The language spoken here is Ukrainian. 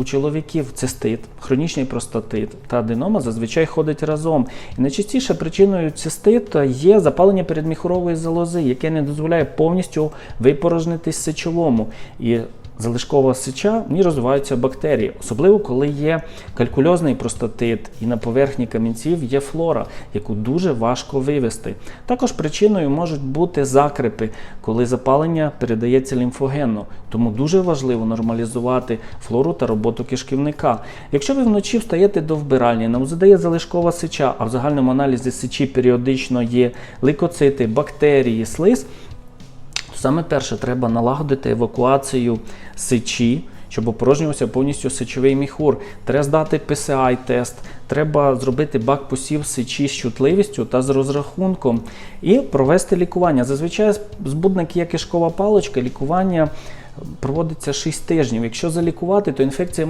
У чоловіків цистит, хронічний простатит та аденома зазвичай ходять разом. І найчастіше причиною циститу є запалення передміхурової залози, яке не дозволяє повністю випорожнитись сечовому. І залишкова сеча в ній розвиваються бактерії, особливо коли є калькульозний простатит і на поверхні камінців є флора, яку дуже важко вивести. Також причиною можуть бути закрепи, коли запалення передається лімфогенно. Тому дуже важливо нормалізувати флору та роботу кишківника. Якщо ви вночі встаєте до вбиральні, нам задає залишкова сеча, а в загальному аналізі сечі періодично є лейкоцити, бактерії, слиз, Саме перше треба налагодити евакуацію сечі, щоб опорожнювався повністю сечовий міхур. Треба здати PCI-тест, треба зробити бак посів сечі з чутливістю та з розрахунком і провести лікування. Зазвичай збудник є кишкова паличка, лікування проводиться 6 тижнів. Якщо залікувати, то інфекція може